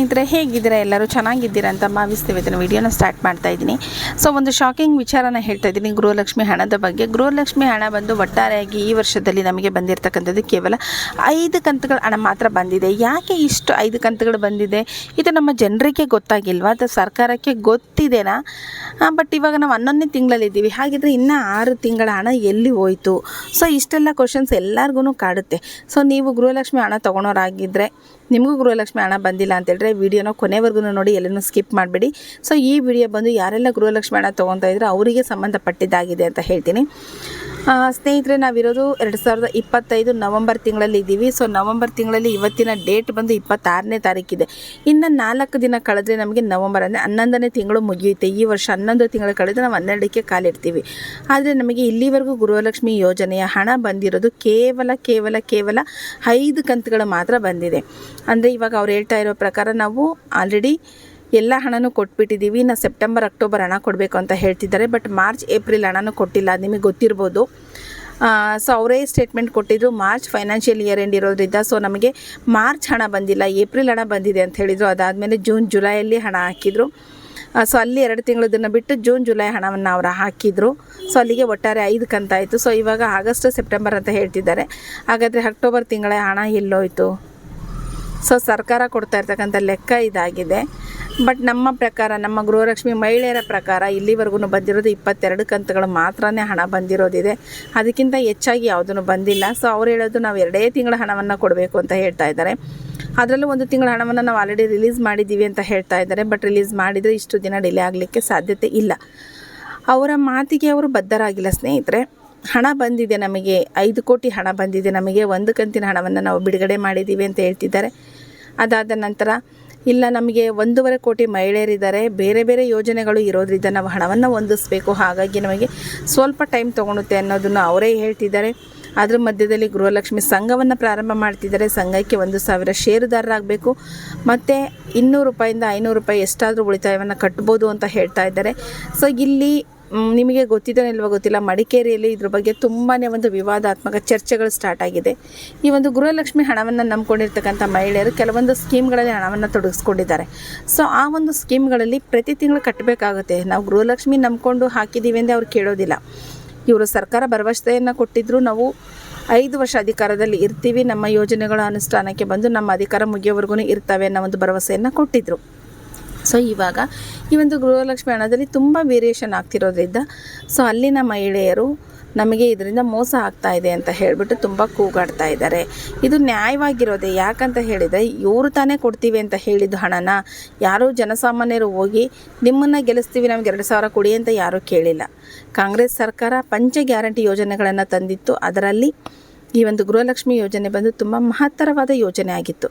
ಸ್ನೇಹಿತರೆ, ಹೇಗಿದ್ದೀರಾ? ಎಲ್ಲರೂ ಚೆನ್ನಾಗಿದ್ದೀರಾ ಅಂತ ಭಾವಿಸ್ತೇವೆ. ಇದನ್ನು ವಿಡಿಯೋನ ಸ್ಟಾರ್ಟ್ ಮಾಡ್ತಾ ಇದ್ದೀನಿ. ಸೊ, ಒಂದು ಶಾಕಿಂಗ್ ವಿಚಾರನ ಹೇಳ್ತಾ ಇದ್ದೀನಿ. ಗೃಹಲಕ್ಷ್ಮಿ ಹಣದ ಬಗ್ಗೆ. ಗೃಹಲಕ್ಷ್ಮಿ ಹಣ ಬಂದು ಒಟ್ಟಾರೆಯಾಗಿ ಈ ವರ್ಷದಲ್ಲಿ ನಮಗೆ ಬಂದಿರತಕ್ಕಂಥದ್ದು ಕೇವಲ ಐದು ಕಂತುಗಳ ಹಣ ಮಾತ್ರ ಬಂದಿದೆ. ಯಾಕೆ ಇಷ್ಟು ಐದು ಕಂತುಗಳು ಬಂದಿದೆ? ಇದು ನಮ್ಮ ಜನರಿಗೆ ಗೊತ್ತಾಗಿಲ್ವಾ? ಅಥವಾ ಸರ್ಕಾರಕ್ಕೆ ಗೊತ್ತಿದೆನಾ? ಬಟ್ ಇವಾಗ ನಾವು ಹನ್ನೊಂದನೇ ತಿಂಗಳಲ್ಲಿದ್ದೀವಿ ಹಾಗಿದ್ರೆ ಇನ್ನೂ ಆರು ತಿಂಗಳ ಹಣ ಎಲ್ಲಿ ಹೋಯಿತು? ಸೊ, ಇಷ್ಟೆಲ್ಲ ಕ್ವಶನ್ಸ್ ಎಲ್ಲರಿಗೂ ಕಾಡುತ್ತೆ. ಸೊ, ನೀವು ಗೃಹಲಕ್ಷ್ಮಿ ಹಣ ತೊಗೊಳೋರಾಗಿದ್ದರೆ ನಿಮಗೂ ಗೃಹಲಕ್ಷ್ಮಿ ಹಣ ಬಂದಿಲ್ಲ ಅಂತೇಳಿದ್ರೆ ವಿಡಿಯೋನ ಕೊನೆವರೆಗೂ ನೋಡಿ ಎಲ್ಲನೂ ಸ್ಕಿಪ್ ಮಾಡಬೇಡಿ. ಸೊ ಈ ವಿಡಿಯೋ ಬಂದು ಯಾರೆಲ್ಲ ಗೃಹಲಕ್ಷ್ಮಿ ಹಣ ತೊಗೊತಾ ಇದ್ರೆ, ಅವರಿಗೆ ಸಂಬಂಧಪಟ್ಟಿದ್ದಾಗಿದೆ ಅಂತ ಹೇಳ್ತೀನಿ. ಸ್ನೇಹಿತರೆ, ನಾವಿರೋದು ಎರಡು ಸಾವಿರದ ಇಪ್ಪತ್ತೈದು ನವಂಬರ್ ತಿಂಗಳಲ್ಲಿ ಇದ್ದೀವಿ. ಸೊ ನವಂಬರ್ ತಿಂಗಳಲ್ಲಿ ಇವತ್ತಿನ ಡೇಟ್ ಬಂದು ಇಪ್ಪತ್ತಾರನೇ ತಾರೀಕಿದೆ ಇನ್ನು ನಾಲ್ಕು ದಿನ ಕಳೆದ್ರೆ ನಮಗೆ ನವಂಬರ್ ಅಂದರೆ ಹನ್ನೊಂದನೇ ತಿಂಗಳು ಮುಗಿಯುತ್ತೆ. ಈ ವರ್ಷ ಹನ್ನೊಂದು ತಿಂಗಳು ಕಳೆದ್ರೆ ನಾವು ಹನ್ನೆರಡಕ್ಕೆ ಕಾಲಿಡ್ತೀವಿ ಆದರೆ ನಮಗೆ ಇಲ್ಲಿವರೆಗೂ ಗೃಹಲಕ್ಷ್ಮಿ ಯೋಜನೆಯ ಹಣ ಬಂದಿರೋದು ಕೇವಲ ಕೇವಲ ಕೇವಲ ಐದು ಕಂತುಗಳು ಮಾತ್ರ ಬಂದಿದೆ. ಅಂದರೆ ಇವಾಗ ಅವ್ರು ಹೇಳ್ತಾ ಇರೋ ಪ್ರಕಾರ ನಾವು ಆಲ್ರೆಡಿ ಎಲ್ಲ ಹಣನೂ ಕೊಟ್ಬಿಟ್ಟಿದ್ದೀವಿ ಇನ್ನು ಸೆಪ್ಟೆಂಬರ್ ಅಕ್ಟೋಬರ್ ಹಣ ಕೊಡಬೇಕು ಅಂತ ಹೇಳ್ತಿದ್ದಾರೆ. ಬಟ್ ಮಾರ್ಚ್ ಏಪ್ರಿಲ್ ಹಣನೂ ಕೊಟ್ಟಿಲ್ಲ. ನಿಮಗೆ ಗೊತ್ತಿರ್ಬೋದು. ಸೊ ಅವರೇ ಸ್ಟೇಟ್ಮೆಂಟ್ ಕೊಟ್ಟಿದ್ರು. ಮಾರ್ಚ್ ಫೈನಾನ್ಷಿಯಲ್ ಇಯರ್ ಎಂಡ್ ಇರೋದ್ರಿಂದ ಸೊ ನಮಗೆ ಮಾರ್ಚ್ ಹಣ ಬಂದಿಲ್ಲ. ಏಪ್ರಿಲ್ ಹಣ ಬಂದಿದೆ ಅಂತ ಹೇಳಿದರು. ಅದಾದಮೇಲೆ ಜೂನ್ ಜುಲೈಯಲ್ಲಿ ಹಣ ಹಾಕಿದರು. ಸೊ ಅಲ್ಲಿ ಎರಡು ತಿಂಗಳದನ್ನು ಬಿಟ್ಟು ಜೂನ್ ಜುಲೈ ಹಣವನ್ನು ಅವರು ಹಾಕಿದರು. ಸೊ ಅಲ್ಲಿಗೆ ಒಟ್ಟಾರೆ ಐದು ಕಂತಾಯಿತು. ಸೊ ಇವಾಗ ಆಗಸ್ಟ್ ಸೆಪ್ಟೆಂಬರ್ ಅಂತ ಹೇಳ್ತಿದ್ದಾರೆ. ಹಾಗಾದರೆ ಅಕ್ಟೋಬರ್ ತಿಂಗಳ ಹಣ ಎಲ್ಲೋಯ್ತು? ಸೊ ಸರ್ಕಾರ ಕೊಡ್ತಾ ಇರ್ತಕ್ಕಂಥ ಲೆಕ್ಕ ಇದಾಗಿದೆ. ಬಟ್ ನಮ್ಮ ಪ್ರಕಾರ, ನಮ್ಮ ಗೃಹಲಕ್ಷ್ಮಿ ಮಹಿಳೆಯರ ಪ್ರಕಾರ ಇಲ್ಲಿವರೆಗೂ ಬಂದಿರೋದು ಇಪ್ಪತ್ತೆರಡು ಕಂತುಗಳು ಮಾತ್ರನೇ ಹಣ ಬಂದಿರೋದಿದೆ. ಅದಕ್ಕಿಂತ ಹೆಚ್ಚಾಗಿ ಯಾವುದೂ ಬಂದಿಲ್ಲ. ಸೊ ಅವ್ರು ಹೇಳೋದು ನಾವು ಎರಡೇ ತಿಂಗಳ ಹಣವನ್ನು ಕೊಡಬೇಕು ಅಂತ ಹೇಳ್ತಾ ಇದ್ದಾರೆ. ಅದರಲ್ಲೂ ಒಂದು ತಿಂಗಳ ಹಣವನ್ನು ನಾವು ಆಲ್ರೆಡಿ ರಿಲೀಸ್ ಮಾಡಿದ್ದೀವಿ ಅಂತ ಹೇಳ್ತಾ ಇದ್ದಾರೆ. ಬಟ್ ರಿಲೀಸ್ ಮಾಡಿದರೆ ಇಷ್ಟು ದಿನ ಡಿಲೇ ಆಗಲಿಕ್ಕೆ ಸಾಧ್ಯತೆ ಇಲ್ಲ. ಅವರ ಮಾತಿಗೆ ಅವರು ಬದ್ಧರಾಗಿಲ್ಲ ಸ್ನೇಹಿತರೆ. ಹಣ ಬಂದಿದೆ ನಮಗೆ, ಐದು ಕೋಟಿ ಹಣ ಬಂದಿದೆ ನಮಗೆ, ಒಂದು ಕಂತಿನ ಹಣವನ್ನು ನಾವು ಬಿಡುಗಡೆ ಮಾಡಿದ್ದೀವಿ ಅಂತ ಹೇಳ್ತಿದ್ದಾರೆ. ಅದಾದ ನಂತರ ಇಲ್ಲ, ನಮಗೆ ಒಂದೂವರೆ ಕೋಟಿ ಮಹಿಳೆಯರಿದ್ದಾರೆ. ಬೇರೆ ಬೇರೆ ಯೋಜನೆಗಳು ಇರೋದ್ರಿಂದ ನಾವು ಹಣವನ್ನು ಹೊಂದಿಸ್ಬೇಕು. ಹಾಗಾಗಿ ನಮಗೆ ಸ್ವಲ್ಪ ಟೈಮ್ ತೊಗೊಳುತ್ತೆ ಅನ್ನೋದನ್ನು ಅವರೇ ಹೇಳ್ತಿದ್ದಾರೆ. ಅದರ ಮಧ್ಯದಲ್ಲಿ ಗೃಹಲಕ್ಷ್ಮಿ ಸಂಘವನ್ನು ಪ್ರಾರಂಭ ಮಾಡ್ತಿದ್ದಾರೆ. ಸಂಘಕ್ಕೆ ಒಂದು ಸಾವಿರ ಷೇರುದಾರರಾಗಬೇಕು. ಮತ್ತು ಇನ್ನೂರು ರೂಪಾಯಿಂದ ಐನೂರು ರೂಪಾಯಿ ಎಷ್ಟಾದರೂ ಉಳಿತಾಯವನ್ನು ಕಟ್ಬೋದು ಅಂತ ಹೇಳ್ತಾ ಇದ್ದಾರೆ. ಸೊ ಇಲ್ಲಿ ನಿಮಗೆ ಗೊತ್ತಿದೆ ಇಲ್ವೋ ಗೊತ್ತಿಲ್ಲ, ಮಡಿಕೇರಿಯಲ್ಲಿ ಇದ್ರ ಬಗ್ಗೆ ತುಂಬಾ ಒಂದು ವಿವಾದಾತ್ಮಕ ಚರ್ಚೆಗಳು ಸ್ಟಾರ್ಟ್ ಆಗಿದೆ. ಈ ಒಂದು ಗೃಹಲಕ್ಷ್ಮಿ ಹಣವನ್ನು ನಂಬ್ಕೊಂಡಿರ್ತಕ್ಕಂಥ ಮಹಿಳೆಯರು ಕೆಲವೊಂದು ಸ್ಕೀಮ್ಗಳಲ್ಲಿ ಹಣವನ್ನು ತೊಡಗಿಸ್ಕೊಂಡಿದ್ದಾರೆ. ಸೊ ಆ ಒಂದು ಸ್ಕೀಮ್ಗಳಲ್ಲಿ ಪ್ರತಿ ತಿಂಗಳು ಕಟ್ಟಬೇಕಾಗುತ್ತೆ ನಾವು ಗೃಹಲಕ್ಷ್ಮಿ ನಂಬ್ಕೊಂಡು ಹಾಕಿದ್ದೀವಿ ಅಂದರೆ ಅವ್ರು ಕೇಳೋದಿಲ್ಲ. ಇವರು ಸರ್ಕಾರ ಭರವಸೆಯನ್ನು ಕೊಟ್ಟಿದ್ರು, ನಾವು ಐದು ವರ್ಷ ಅಧಿಕಾರದಲ್ಲಿ ಇರ್ತೀವಿ, ನಮ್ಮ ಯೋಜನೆಗಳ ಅನುಷ್ಠಾನಕ್ಕೆ ಬಂದು ನಮ್ಮ ಅಧಿಕಾರ ಮುಗಿಯೋವರೆಗೂ ಇರ್ತವೆ ಅನ್ನೋ ಒಂದು ಭರವಸೆಯನ್ನು ಕೊಟ್ಟಿದ್ರು. ಸೊ ಇವಾಗ ಈ ಒಂದು ಗೃಹಲಕ್ಷ್ಮಿ ಹಣದಲ್ಲಿ ತುಂಬ ವೇರಿಯೇಷನ್ ಆಗ್ತಿರೋದ್ರಿಂದ ಸೊ ಅಲ್ಲಿನ ಮಹಿಳೆಯರು ನಮಗೆ ಇದರಿಂದ ಮೋಸ ಆಗ್ತಾ ಇದೆ ಅಂತ ಹೇಳಿಬಿಟ್ಟು ತುಂಬ ಕೂಗಾಡ್ತಾ ಇದ್ದಾರೆ. ಇದು ನ್ಯಾಯವಾಗಿರೋದೆ ಯಾಕಂತ ಹೇಳಿದರೆ, ಇವರು ತಾನೇ ಕೊಡ್ತೀವಿ ಅಂತ ಹೇಳಿದ್ದು ಹಣನ ಯಾರೂ ಜನಸಾಮಾನ್ಯರು ಹೋಗಿ, ನಿಮ್ಮನ್ನು ಗೆಲ್ಲಿಸ್ತೀವಿ, ನಮ್ಗೆ ಎರಡು ಸಾವಿರ ಕೊಡಿ ಅಂತ ಯಾರೂ ಕೇಳಿಲ್ಲ. ಕಾಂಗ್ರೆಸ್ ಸರ್ಕಾರ ಪಂಚ ಗ್ಯಾರಂಟಿ ಯೋಜನೆಗಳನ್ನು ತಂದಿತ್ತು. ಅದರಲ್ಲಿ ಈ ಒಂದು ಗೃಹಲಕ್ಷ್ಮಿ ಯೋಜನೆ ಬಂದು ತುಂಬ ಮಹತ್ತರವಾದ ಯೋಜನೆ ಆಗಿತ್ತು.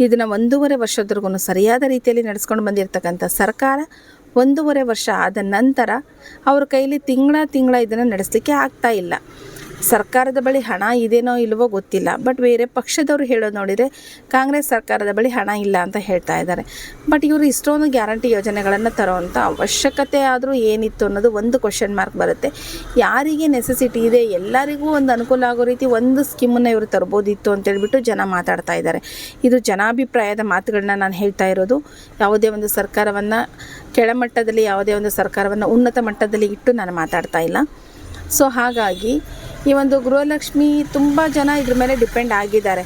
ಇದನ್ನು ಒಂದೂವರೆ ವರ್ಷದವರೆಗೂ ಸರಿಯಾದ ರೀತಿಯಲ್ಲಿ ನಡೆಸ್ಕೊಂಡು ಬಂದಿರತಕ್ಕಂಥ ಸರ್ಕಾರ ಒಂದೂವರೆ ವರ್ಷ ಆದ ನಂತರ ಅವ್ರ ಕೈಲಿ ತಿಂಗಳ ತಿಂಗಳ ಇದನ್ನು ನಡೆಸಲಿಕ್ಕೆ ಆಗ್ತಾ ಇಲ್ಲ. ಸರ್ಕಾರದ ಬಳಿ ಹಣ ಇದೇನೋ ಇಲ್ವೋ ಗೊತ್ತಿಲ್ಲ. ಬಟ್ ಬೇರೆ ಪಕ್ಷದವರು ಹೇಳೋದು ನೋಡಿದರೆ ಕಾಂಗ್ರೆಸ್ ಸರ್ಕಾರದ ಬಳಿ ಹಣ ಇಲ್ಲ ಅಂತ ಹೇಳ್ತಾ ಇದ್ದಾರೆ. ಬಟ್ ಇವರು ಇಷ್ಟೊಂದು ಗ್ಯಾರಂಟಿ ಯೋಜನೆಗಳನ್ನು ತರೋವಂಥ ಅವಶ್ಯಕತೆ ಆದರೂ ಏನಿತ್ತು ಅನ್ನೋದು ಒಂದು ಕ್ವಶನ್ ಮಾರ್ಕ್ ಬರುತ್ತೆ. ಯಾರಿಗೆ ನೆಸೆಸಿಟಿ ಇದೆ? ಎಲ್ಲರಿಗೂ ಒಂದು ಅನುಕೂಲ ಆಗೋ ರೀತಿ ಒಂದು ಸ್ಕೀಮನ್ನು ಇವರು ತರ್ಬೋದಿತ್ತು ಅಂತೇಳ್ಬಿಟ್ಟು ಜನ ಮಾತಾಡ್ತಾ ಇದ್ದಾರೆ. ಇದು ಜನಾಭಿಪ್ರಾಯದ ಮಾತುಗಳನ್ನ ನಾನು ಹೇಳ್ತಾ ಇರೋದು. ಯಾವುದೇ ಒಂದು ಸರ್ಕಾರವನ್ನು ಕೆಳಮಟ್ಟದಲ್ಲಿ, ಯಾವುದೇ ಒಂದು ಸರ್ಕಾರವನ್ನು ಉನ್ನತ ಮಟ್ಟದಲ್ಲಿ ಇಟ್ಟು ನಾನು ಮಾತಾಡ್ತಾ ಇಲ್ಲ. ಸೊ ಹಾಗಾಗಿ ಈ ಒಂದು ಗೃಹಲಕ್ಷ್ಮಿ ತುಂಬ ಜನ ಇದ್ರ ಮೇಲೆ ಡಿಪೆಂಡ್ ಆಗಿದ್ದಾರೆ.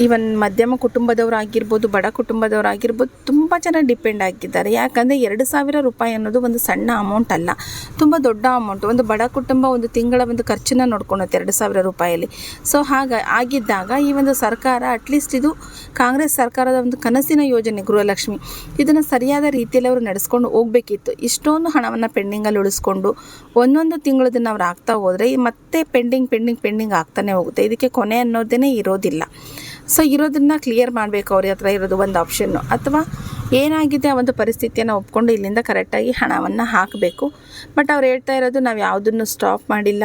ಈವನ್ ಮಧ್ಯಮ ಕುಟುಂಬದವ್ರು ಆಗಿರ್ಬೋದು, ಬಡ ಕುಟುಂಬದವ್ರು ಆಗಿರ್ಬೋದು, ತುಂಬ ಜನ ಡಿಪೆಂಡ್ ಆಗಿದ್ದಾರೆ. ಯಾಕಂದರೆ ಎರಡು ಸಾವಿರ ರೂಪಾಯಿ ಅನ್ನೋದು ಒಂದು ಸಣ್ಣ ಅಮೌಂಟ್ ಅಲ್ಲ. ತುಂಬ ದೊಡ್ಡ ಅಮೌಂಟ್ ಒಂದು ಬಡ ಕುಟುಂಬ ಒಂದು ತಿಂಗಳ ಒಂದು ಖರ್ಚನ್ನ ನೋಡ್ಕೊಳುತ್ತೆ ಎರಡು ಸಾವಿರ ರೂಪಾಯಲ್ಲಿ. ಸೊ ಹಾಗ, ಆಗಿದ್ದಾಗ ಈ ಒಂದು ಸರ್ಕಾರ ಅಟ್ಲೀಸ್ಟ್ ಇದು ಕಾಂಗ್ರೆಸ್ ಸರ್ಕಾರದ ಒಂದು ಕನಸಿನ ಯೋಜನೆ ಗೃಹಲಕ್ಷ್ಮಿ. ಇದನ್ನು ಸರಿಯಾದ ರೀತಿಯಲ್ಲಿ ಅವರು ನಡೆಸ್ಕೊಂಡು ಹೋಗಬೇಕಿತ್ತು. ಇಷ್ಟೊಂದು ಹಣವನ್ನು ಪೆಂಡಿಂಗಲ್ಲಿ ಉಳಿಸ್ಕೊಂಡು ಒಂದೊಂದು ತಿಂಗಳದನ್ನು ಅವ್ರು ಆಗ್ತಾ ಹೋದರೆ ಮತ್ತೆ ಪೆಂಡಿಂಗ್ ಪೆಂಡಿಂಗ್ ಪೆಂಡಿಂಗ್ ಆಗ್ತಾನೆ ಹೋಗುತ್ತೆ. ಇದಕ್ಕೆ ಕೊನೆ ಅನ್ನೋದೇ ಇರೋದಿಲ್ಲ. ಸೊ ಇರೋದನ್ನು ಕ್ಲಿಯರ್ ಮಾಡಬೇಕು ಅವ್ರ ಹತ್ರ ಇರೋದು ಒಂದು ಆಪ್ಷನ್ನು ಅಥವಾ ಏನಾಗಿದೆ ಆ ಒಂದು ಪರಿಸ್ಥಿತಿಯನ್ನು ಒಪ್ಕೊಂಡು ಇಲ್ಲಿಂದ ಕರೆಕ್ಟಾಗಿ ಹಣವನ್ನು ಹಾಕಬೇಕು. ಬಟ್ ಅವ್ರು ಹೇಳ್ತಾ ಇರೋದು ನಾವು ಯಾವುದನ್ನು ಸ್ಟಾಪ್ ಮಾಡಿಲ್ಲ.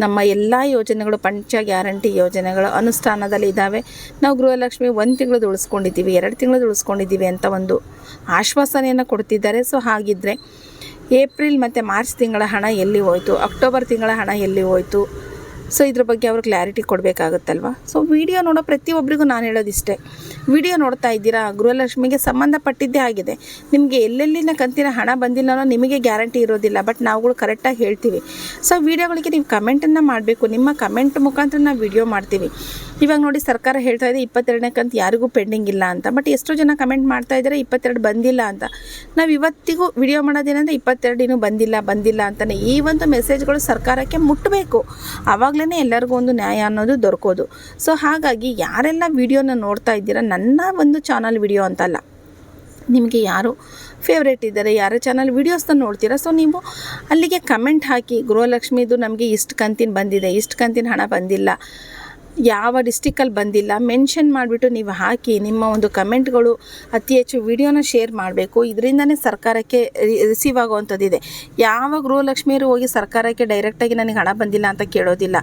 ನಮ್ಮ ಎಲ್ಲ ಯೋಜನೆಗಳು ಪಂಚ ಗ್ಯಾರಂಟಿ ಯೋಜನೆಗಳು ಅನುಷ್ಠಾನದಲ್ಲಿ ಇದ್ದಾವೆ ನಾವು ಗೃಹಲಕ್ಷ್ಮಿ ಒಂದು ತಿಂಗಳದ್ದು ಉಳಿಸ್ಕೊಂಡಿದ್ದೀವಿ ಎರಡು ತಿಂಗಳದ್ದು ಉಳಿಸ್ಕೊಂಡಿದ್ದೀವಿ ಅಂತ ಒಂದು ಆಶ್ವಾಸನೆಯನ್ನು ಕೊಡ್ತಿದ್ದಾರೆ. ಸೊ ಹಾಗಿದ್ದರೆ ಏಪ್ರಿಲ್ ಮತ್ತು ಮಾರ್ಚ್ ತಿಂಗಳ ಹಣ ಎಲ್ಲಿ ಹೋಯಿತು? ಅಕ್ಟೋಬರ್ ತಿಂಗಳ ಹಣ ಎಲ್ಲಿ ಹೋಯಿತು? ಸೊ ಇದ್ರ ಬಗ್ಗೆ ಅವರು ಕ್ಲಾರಿಟಿ ಕೊಡಬೇಕಾಗುತ್ತಲ್ವ? ಸೊ ವಿಡಿಯೋ ನೋಡೋ ಪ್ರತಿಯೊಬ್ಬರಿಗೂ ನಾನು ಹೇಳೋದಿಷ್ಟೇ. ವಿಡಿಯೋ ನೋಡ್ತಾ ಇದ್ದೀರಾ? ಗೃಹಲಕ್ಷ್ಮಿಗೆ ಸಂಬಂಧಪಟ್ಟಿದ್ದೇ ಆಗಿದೆ. ನಿಮಗೆ ಎಲ್ಲೆಲ್ಲಿನ ಕಂತಿನ ಹಣ ಬಂದಿಲ್ಲ ಅನ್ನೋ ನಿಮಗೆ ಗ್ಯಾರಂಟಿ ಇರೋದಿಲ್ಲ ಬಟ್ ನಾವುಗಳು ಕರೆಕ್ಟಾಗಿ ಹೇಳ್ತೀವಿ. ಸೊ ವಿಡಿಯೋಗಳಿಗೆ ನೀವು ಕಮೆಂಟನ್ನು ಮಾಡಬೇಕು. ನಿಮ್ಮ ಕಮೆಂಟ್ ಮುಖಾಂತರ ನಾವು ವಿಡಿಯೋ ಮಾಡ್ತೀವಿ. ಇವಾಗ ನೋಡಿ ಸರ್ಕಾರ ಹೇಳ್ತಾ ಇದೆ ಇಪ್ಪತ್ತೆರಡನೇ ಕಂತು ಯಾರಿಗೂ ಪೆಂಡಿಂಗ್ ಇಲ್ಲ ಅಂತ. ಬಟ್ ಎಷ್ಟೋ ಜನ ಕಮೆಂಟ್ ಮಾಡ್ತಾ ಇದ್ದಾರೆ, ಇಪ್ಪತ್ತೆರಡು ಬಂದಿಲ್ಲ ಅಂತ. ನಾವು ಇವತ್ತಿಗೂ ವಿಡಿಯೋ ಮಾಡೋದೇನಂದ್ರೆ ಇಪ್ಪತ್ತೆರಡು ಇನ್ನೂ ಬಂದಿಲ್ಲ ಬಂದಿಲ್ಲ ಅಂತಲೇ ಈ ಒಂದು ಮೆಸೇಜ್ಗಳು ಸರ್ಕಾರಕ್ಕೆ ಮುಟ್ಟಬೇಕು ಆವಾಗಲೇ ಎಲ್ಲರಿಗೂ ಒಂದು ನ್ಯಾಯ ಅನ್ನೋದು ದೊರಕೋದು. ಸೊ ಹಾಗಾಗಿ ಯಾರೆಲ್ಲ ವಿಡಿಯೋನ ನೋಡ್ತಾ ಇದ್ದೀರಾ, ನನ್ನ ಒಂದು ಚಾನಲ್ ವಿಡಿಯೋ ಅಂತಲ್ಲ, ನಿಮಗೆ ಯಾರು ಫೇವ್ರೇಟ್ ಇದ್ದಾರೆ, ಯಾರ ಚಾನಲ್ ವೀಡಿಯೋಸ್ನ ನೋಡ್ತೀರಾ? ಸೊ ನೀವು ಅಲ್ಲಿಗೆ ಕಮೆಂಟ್ ಹಾಕಿ, ಗೃಹಲಕ್ಷ್ಮಿದು ನಮಗೆ ಇಷ್ಟು ಕಂತಿನ ಬಂದಿದೆ, ಇಷ್ಟು ಕಂತಿನ ಹಣ ಬಂದಿಲ್ಲ. ಯಾವ ಡಿಸ್ಟಿಕಲ್ಲಿ ಬಂದಿಲ್ಲ ಮೆನ್ಷನ್ ಮಾಡಿಬಿಟ್ಟು ನೀವು ಹಾಕಿ ನಿಮ್ಮ ಒಂದು ಕಮೆಂಟ್ಗಳು ಅತಿ ಹೆಚ್ಚು ವಿಡಿಯೋನ ಶೇರ್ ಮಾಡಬೇಕು. ಇದರಿಂದನೇ ಸರ್ಕಾರಕ್ಕೆ ರಿಸೀವ್ ಆಗುವಂಥದ್ದಿದೆ. ಯಾವ ಗೃಹಲಕ್ಷ್ಮಿಯರು ಹೋಗಿ ಸರ್ಕಾರಕ್ಕೆ ಡೈರೆಕ್ಟಾಗಿ ನನಗೆ ಹಣ ಬಂದಿಲ್ಲ ಅಂತ ಕೇಳೋದಿಲ್ಲ.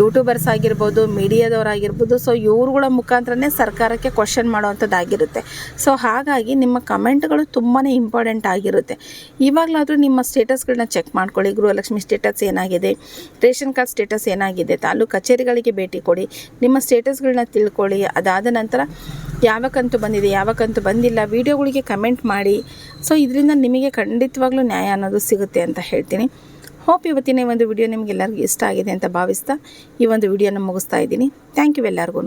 ಯೂಟ್ಯೂಬರ್ಸ್ ಆಗಿರ್ಬೋದು ಮೀಡಿಯಾದವರಾಗಿರ್ಬೋದು ಸೊ ಇವ್ರುಗಳ ಮುಖಾಂತರನೇ ಸರ್ಕಾರಕ್ಕೆ ಕ್ವಶನ್ ಮಾಡುವಂಥದ್ದಾಗಿರುತ್ತೆ. ಸೊ ಹಾಗಾಗಿ ನಿಮ್ಮ ಕಮೆಂಟ್ಗಳು ತುಂಬಾ ಇಂಪಾರ್ಟೆಂಟ್ ಆಗಿರುತ್ತೆ. ಇವಾಗಲಾದರೂ ನಿಮ್ಮ ಸ್ಟೇಟಸ್ಗಳನ್ನ ಚೆಕ್ ಮಾಡ್ಕೊಳ್ಳಿ. ಗೃಹಲಕ್ಷ್ಮಿ ಸ್ಟೇಟಸ್ ಏನಾಗಿದೆ? ರೇಷನ್ ಕಾರ್ಡ್ ಸ್ಟೇಟಸ್ ಏನಾಗಿದೆ? ತಾಲೂಕು ಕಚೇರಿಗಳಿಗೆ ಭೇಟಿ ಕೊಡಿ. ನಿಮ್ಮ ಸ್ಟೇಟಸ್ಗಳನ್ನ ತಿಳ್ಕೊಳ್ಳಿ. ಅದಾದ ನಂತರ ಯಾವ ಬಂದಿದೆ ಯಾವ ಬಂದಿಲ್ಲ, ವಿಡಿಯೋಗಳಿಗೆ ಕಮೆಂಟ್ ಮಾಡಿ. ಸೊ ಇದರಿಂದ ನಿಮಗೆ ಖಂಡಿತವಾಗ್ಲೂ ನ್ಯಾಯ ಅನ್ನೋದು ಸಿಗುತ್ತೆ ಅಂತ ಹೇಳ್ತೀನಿ. ಹೋಪ್ ಇವತ್ತಿನ ಒಂದು ವಿಡಿಯೋ ನಿಮಗೆಲ್ಲರಿಗೂ ಇಷ್ಟ ಆಗಿದೆ ಅಂತ ಭಾವಿಸ್ತಾ ಈ ಒಂದು ವಿಡಿಯೋನ ಮುಗಿಸ್ತಾ ಇದ್ದೀನಿ. ಥ್ಯಾಂಕ್ ಯು ಎಲ್ಲರಿಗೂ